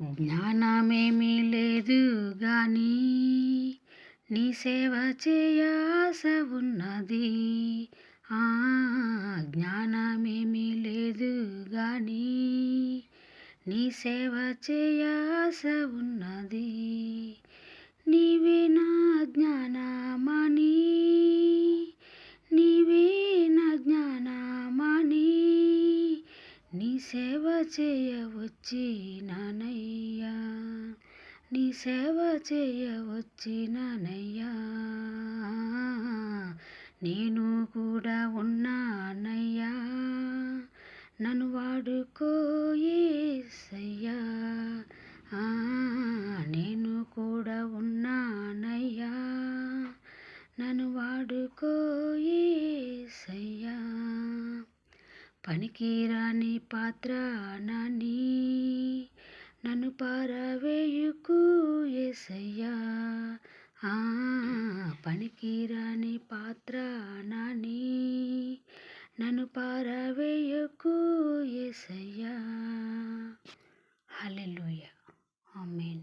జ్ఞానమేమీ లేదు కానీ నీ సేవ చేయ ఉన్నది. ఆ జ్ఞానమేమీ లేదు కానీ నీ సేవ చేయాస ఉన్నది. సేవ చేయవచ్చి నానయ్యా నీ సేవ చేయవచ్చినానయ్యా నేను కూడా ఉన్నానయ్యా నన్ను వాడుకోయేసయ్యా ఆ, నేను కూడా ఉన్నానయ్యా నన్ను వాడుకో పనికిరాని పాత్ర నాని. నన్ను పారవేయుకు ఏసయ్యా. ఆ, పనికిరాని పాత్ర నాని. నన్ను పారవేయకు ఏసయ్యా. Hallelujah amen.